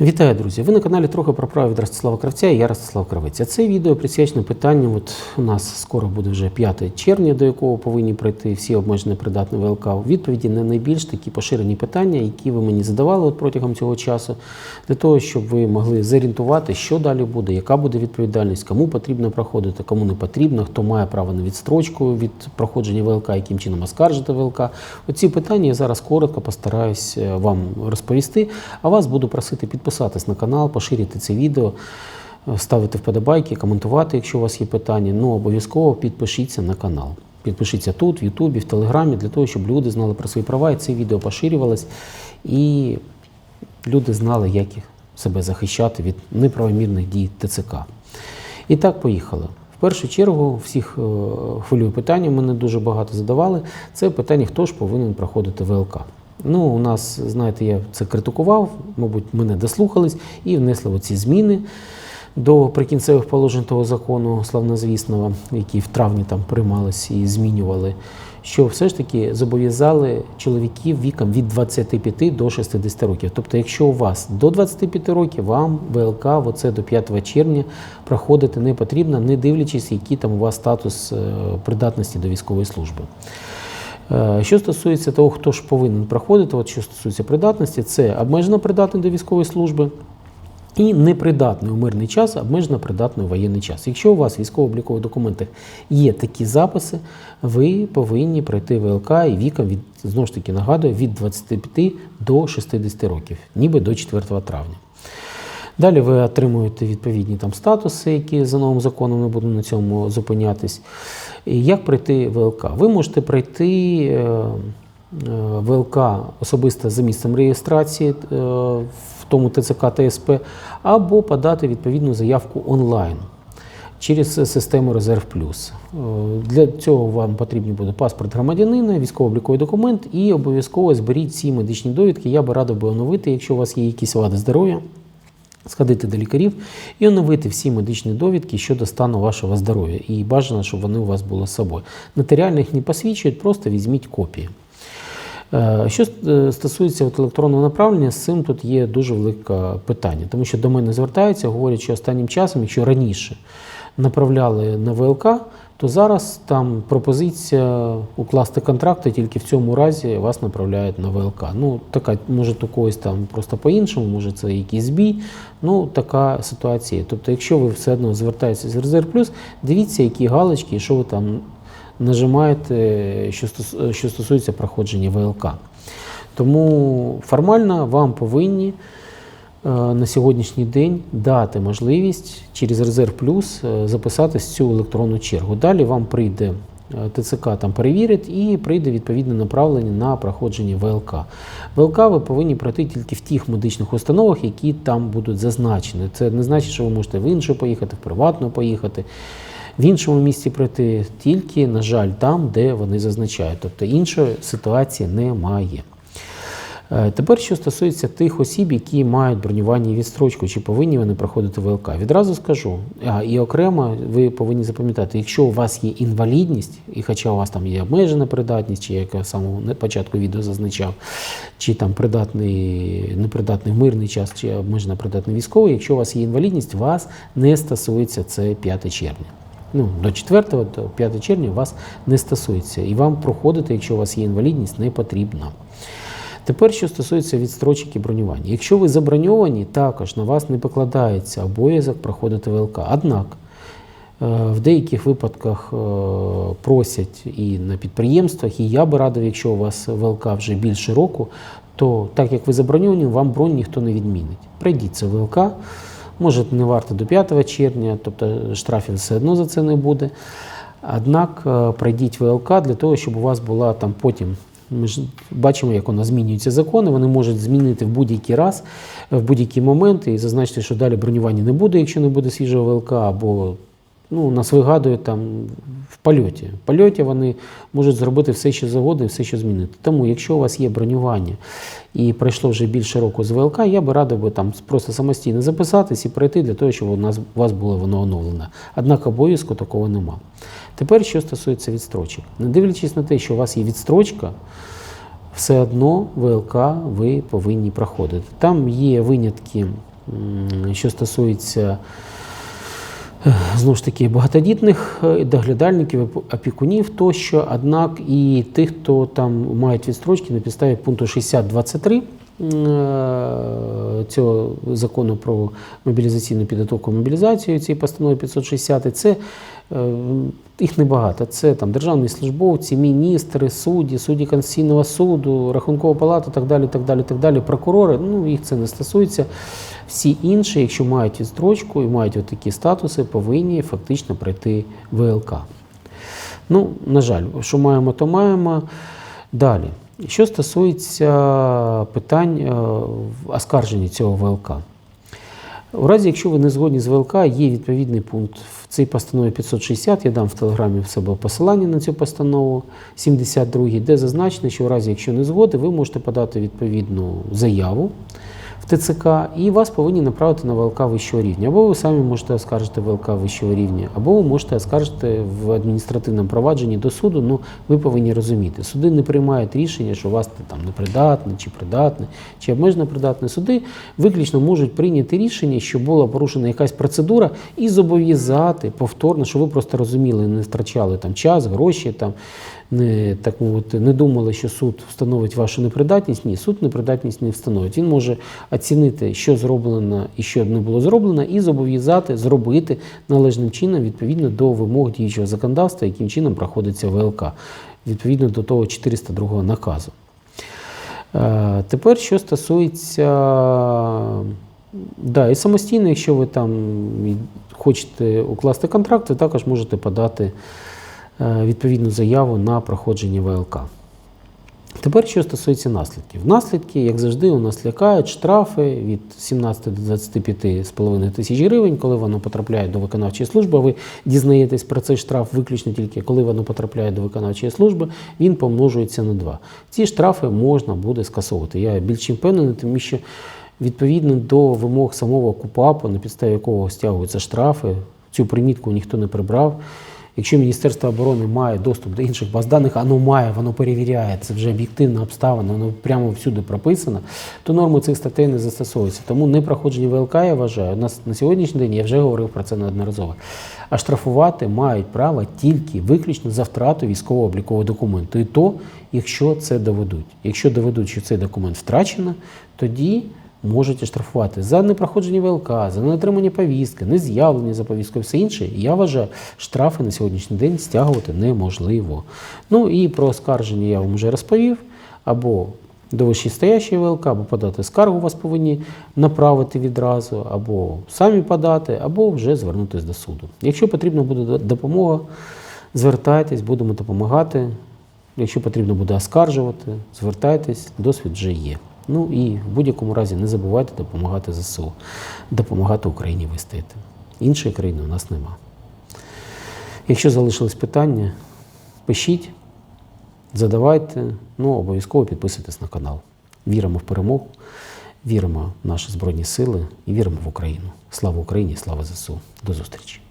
Вітаю, друзі! Ви на каналі трохи про право від Ростислава Кравця і я Ростислав Кравець. Це відео присвячено питанню. От у нас скоро буде вже 5 червня, до якого повинні пройти всі обмежено придатні ВЛК. Відповіді на найбільш такі поширені питання, які ви мені задавали от протягом цього часу, для того, щоб ви могли зорієнтувати, що далі буде, яка буде відповідальність, кому потрібно проходити, кому не потрібно, хто має право на відстрочку від проходження ВЛК, яким чином оскаржити ВЛК. Оці питання я зараз коротко постараюсь е, вам розповісти. А вас буду просити підписатись на канал, поширити це відео, е, ставити вподобайки, коментувати, якщо у вас є питання. Ну обов'язково підпишіться на канал. Підпишіться тут, в Ютубі, в Телеграмі, для того, щоб люди знали про свої права, і це відео поширювалось, і люди знали, як себе захищати від неправомірних дій ТЦК. І так, поїхали. В першу чергу всіх е, хвилює питання, мене дуже багато задавали. Це питання, хто ж повинен проходити ВЛК. Ну, у нас, знаєте, я це критикував, мабуть, мене дослухались і внесли оці зміни до прикінцевих положень того закону славнозвісного, які в травні там приймалися і змінювали, що все ж таки зобов'язали чоловіків віком від 25 до 60 років. Тобто, якщо у вас до 25 років, вам ВЛК оце до 5 червня проходити не потрібно, не дивлячись, який там у вас статус е, придатності до військової служби. Е, Що стосується того, хто ж повинен проходити, от що стосується придатності, це обмежено придатний до військової служби і непридатний у мирний час, обмежено придатний у воєнний час. Якщо у вас в військово-облікових документах є такі записи, ви повинні пройти ВЛК і віком від знову ж таки нагадую від 25 до 60 років, ніби до 4 травня. Далі ви отримуєте відповідні там статуси, які за новим законом не буду на цьому зупинятись. І як пройти ВЛК? Ви можете пройти е, е, ВЛК особисто за місцем реєстрації е, в тому ТЦК ТСП, або подати відповідну заявку онлайн через систему Резерв Плюс. Для цього вам потрібні буде паспорт громадянина, військово-обліковий документ і обов'язково зберіть всі медичні довідки. Я би радив би оновити, якщо у вас є якісь вади здоров'я. Сходити до лікарів і оновити всі медичні довідки щодо стану вашого здоров'я. І бажано, щоб вони у вас були з собою. Нотаріально їх не посвідчують, просто візьміть копії. Е, Що е, стосується от електронного направлення, з цим тут є дуже велике питання, тому що до мене звертаються, говорять, що останнім часом, якщо раніше направляли на ВЛК, то зараз там пропозиція укласти контракти, тільки в цьому разі вас направляють на ВЛК. Ну, така, може, у когось там просто по-іншому, може це якийсь збій. Ну, така ситуація. Тобто, якщо ви все одно звертаєтеся з Резерв Плюс, дивіться, які галочки що ви там нажимаєте, що стос- що стосується проходження ВЛК. Тому формально вам повинні на сьогоднішній день дати можливість через Резерв Плюс е, записатись цю електронну чергу. Далі вам прийде е, ТЦК там перевірить і прийде відповідне направлення на проходження ВЛК. ВЛК ви повинні пройти тільки в тих медичних установах, які там будуть зазначені. Це не значить, що ви можете в іншу поїхати, в приватну поїхати. В іншому місці пройти тільки, на жаль, там, де вони зазначають. Тобто іншої ситуації немає. Е, Тепер, що стосується тих осіб, які мають бронювання і відстрочку, чи повинні вони проходити ВЛК, відразу скажу. І окремо ви повинні запам'ятати, якщо у вас є інвалідність, і хоча у вас там є обмежена придатність, чи як я самому на початку відео зазначав, чи там придатний, непридатний мирний час, чи обмежена придатний військовий, якщо у вас є інвалідність, вас не стосується це 5 червня. Ну, до 4 до 5 червня вас не стосується. І вам проходити, якщо у вас є інвалідність, не потрібно. Тепер, що стосується відстрочок і бронювання. Якщо ви заброньовані, також на вас не покладається обов'язок проходити ВЛК. Однак е, в деяких випадках е, просять і на підприємствах, і я би радив, якщо у вас ВЛК вже більше року, то так як ви заброньовані, вам бронь ніхто не відмінить. Пройдіть це ВЛК. Може, не варто до 5 червня, тобто штрафів все одно за це не буде. Однак е, пройдіть ВЛК для того, щоб у вас була там потім. Ми ж бачимо, як у нас змінюються закони. Вони можуть змінити в будь-який раз, в будь-який момент і зазначити, що далі бронювання не буде, якщо не буде свіжого ВЛК, або ну, нас вигадують там в польоті. В польоті вони можуть зробити все, що завгодно, і все, що змінити. Тому, якщо у вас є бронювання і пройшло вже більше року з ВЛК, я би радив би там просто самостійно записатись і пройти для того, щоб у нас у вас було воно оновлене. Однак обов'язку такого нема. Тепер, що стосується відстрочок, не дивлячись на те, що у вас є відстрочка. все одно ВЛК ви повинні проходити. Там є винятки, що стосується е, знову ж таки багатодітних е, доглядальників, опі- опікунів тощо, однак і тих, хто там мають відстрочки на підставі пункту 60.23 м, е, цього закону про мобілізаційну підготовку мобілізацію цієї постанови 560, це їх небагато. Це там державні службовці, міністри, судді, судді Конституційного суду, Рахункова палата, так далі, так далі, так далі, прокурори. Ну, їх це не стосується. Всі інші, якщо мають відстрочку і мають от такі статуси, повинні фактично пройти ВЛК. Ну, на жаль, що маємо, то маємо. Далі. Що стосується питань е, в оскарженні цього ВЛК. У разі, якщо ви не згодні з ВЛК, є відповідний пункт в цій постанові 560, я дам в телеграмі в себе посилання на цю постанову 72, де зазначено, що у разі, якщо не згоди, ви можете подати відповідну заяву в ТЦК і вас повинні направити на ВЛК вищого рівня. Або ви самі можете оскаржити ВЛК вищого рівня, або ви можете оскаржити в адміністративному провадженні до суду. Ну, ви повинні розуміти, суди не приймають рішення, що у вас там непридатний, чи придатний, чи обмежено придатний. Суди виключно можуть прийняти рішення, що була порушена якась процедура, і зобов'язати повторно, що ви просто розуміли, не втрачали там час, гроші там. Не так мовити, не думали, що суд встановить вашу непридатність. Ні, суд непридатність не встановить. Він може оцінити, що зроблено і що не було зроблено, і зобов'язати зробити належним чином відповідно до вимог діючого законодавства, яким чином проходиться ВЛК, відповідно до того 402 наказу. Е, Тепер, що стосується да, і самостійно, якщо ви там хочете укласти контракт, ви також можете подати відповідну заяву на проходження ВЛК. Тепер, що стосується наслідків. Наслідки, як завжди, у нас лякають штрафи від 17 до 25,5 тисяч гривень, коли воно потрапляє до виконавчої служби. Ви дізнаєтесь про цей штраф виключно тільки коли воно потрапляє до виконавчої служби, він помножується на 2. Ці штрафи можна буде скасовувати. Я більш впевнений, тому що відповідно до вимог самого КУПАПу, на підставі якого стягуються штрафи, цю примітку ніхто не прибрав. Якщо Міністерство оборони має доступ до інших баз даних, воно має, воно перевіряє, це вже об'єктивна обставина, воно прямо всюди прописано, то норми цих статей не застосовуються. Тому непроходження ВЛК, я вважаю, нас на сьогоднішній день, я вже говорив про це неодноразово, а штрафувати мають право тільки виключно за втрату військово-облікового документу. І то, якщо це доведуть. Якщо доведуть, що цей документ втрачено, тоді можуть штрафувати за непроходження ВЛК, за неотримання повістки, нез'явлення за повісткою, все інше. Я вважаю, штрафи на сьогоднішній день стягувати неможливо. Ну і про оскарження я вам вже розповів. Або до вищестоящої ВЛК, або подати скаргу вас повинні направити відразу, або самі подати, або вже звернутися до суду. Якщо потрібна буде допомога, звертайтесь, будемо допомагати. Якщо потрібно буде оскаржувати, звертайтесь, досвід вже є. Ну і в будь-якому разі не забувайте допомагати ЗСУ, допомагати Україні вистояти. Іншої країни у нас нема. Якщо залишились питання, пишіть, задавайте, ну обов'язково підписуйтесь на канал. Віримо в перемогу, віримо в наші Збройні Сили і віримо в Україну. Слава Україні, слава ЗСУ. До зустрічі!